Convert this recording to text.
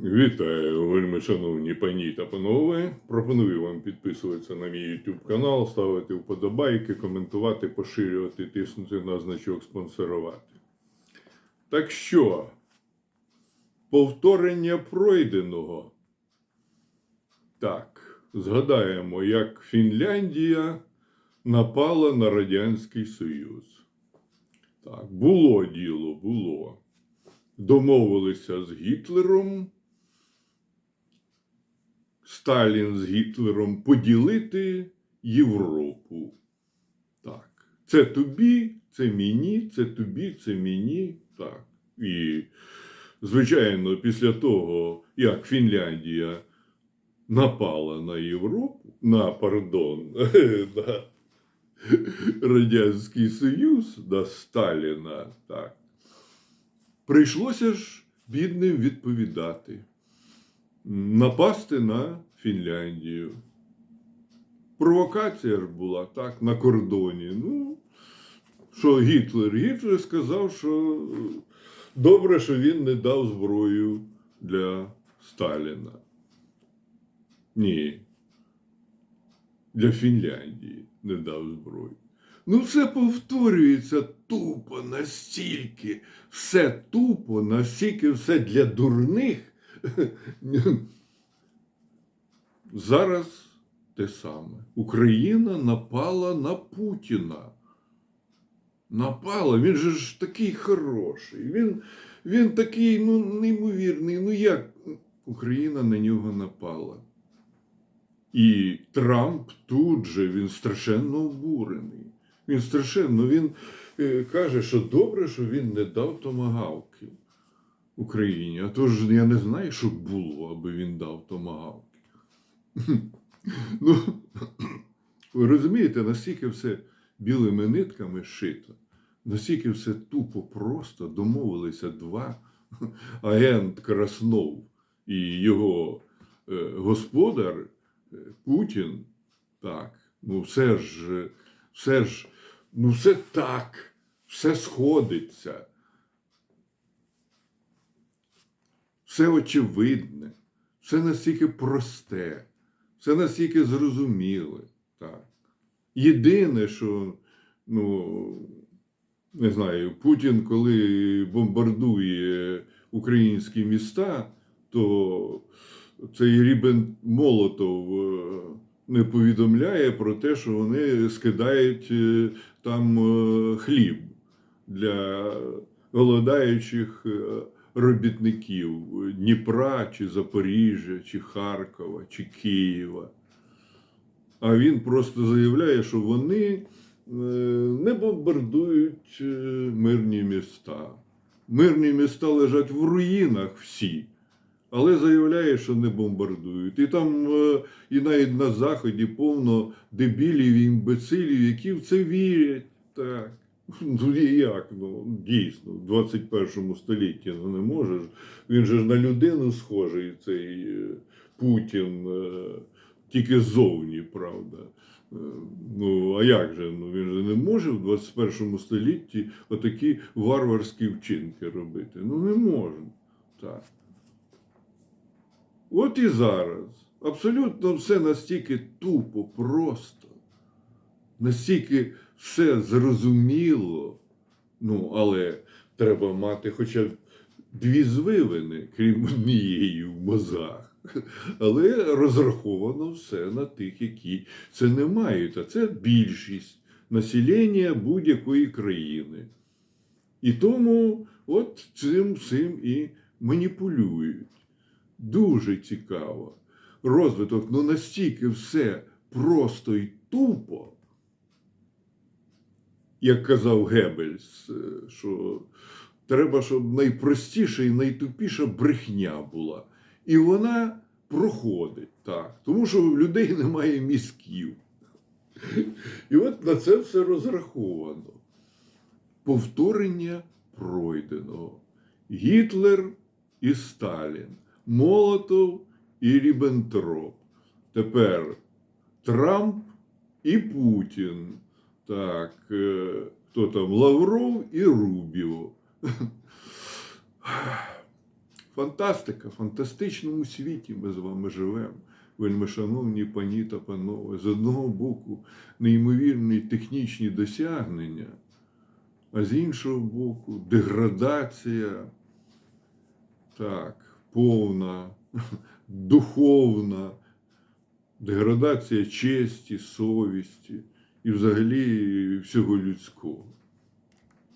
Вітаю, вельми шановні пані та панове. Пропоную вам підписуватися на мій YouTube канал, ставити вподобайки, коментувати, поширювати, тиснути на значок спонсорувати. Так що, повторення пройденого. Так, згадаємо, як Фінляндія напала на Радянський Союз. Так, було діло, було. Домовилися з Гітлером. Сталін з Гітлером поділити Європу. Так. Це тобі, це мені, це тобі, це мені. Так. І, звичайно, після того, як Фінляндія напала на Європу, на пардон, на Радянський Союз, на Сталіна, так, прийшлося ж бідним відповідати напасти на Фінляндію. Провокація ж була так на кордоні. Ну, що Гітлер? Гітлер сказав, що добре, що він не дав зброю для Сталіна. Ні. Для Фінляндії не дав зброю. Ну, це повторюється тупо настільки, все тупо, настільки все для дурних. Зараз те саме. Україна напала на Путіна. Напала, він же ж такий хороший. Він, він такий ну, неймовірний. Ну як Україна на нього напала? І Трамп тут же він страшенно обурений. Він страшенно він е, каже, що добре, що він не дав томагавки Україні. А то ж я не знаю, що було, аби він дав томагавки. Ну, ви розумієте, настільки все білими нитками шито, настільки все тупо просто домовилися два агент Краснов і його е, господар е, Путін. Так, ну все ж, е, все ж, ну все так, все сходиться. Все очевидне, все настільки просте, все настільки зрозуміле. Так. Єдине, що, ну, не знаю, Путін, коли бомбардує українські міста, то цей Рібен Молотов е, не повідомляє про те, що вони скидають е, там е, хліб для голодаючих робітників Дніпра, чи Запоріжжя, чи Харкова, чи Києва. А він просто заявляє, що вони е, не бомбардують е, мирні міста. Мирні міста лежать в руїнах всі, але заявляє, що не бомбардують. І там, е, і навіть на Заході повно дебілів і імбецилів, які в це вірять. Так. Ну як? Ну, дійсно, в 21 столітті ну, не можеш. Він же ж на людину схожий, цей е, Путін, е, тільки ззовні, правда. Е, Ну, а як же? Ну, він же не може в 21 столітті отакі варварські вчинки робити. Ну, не може. Так. От і зараз. Абсолютно все настільки тупо, просто, настільки все зрозуміло. Ну, але треба мати хоча б дві звивини, крім однієї в мозах. Але розраховано все на тих, які це не мають. А це більшість населення будь-якої країни. І тому от цим всім і маніпулюють. Дуже цікаво. Розвиток, ну настільки все просто і тупо, як казав Геббельс, е, що треба, щоб найпростіша і найтупіша брехня була. І вона проходить так, тому що в людей немає мізків. І от на це все розраховано. Повторення пройденого. Гітлер і Сталін, Молотов і Ріббентроп. Тепер Трамп і Путін. Так, е, хто там Лавров і Рубіо. фантастика, в фантастичному світі ми з вами живемо. Вельми шановні пані та панове, з одного боку, неймовірні технічні досягнення, а з іншого боку, деградація, так, повна, духовна, деградація честі, совісті і взагалі всього людського.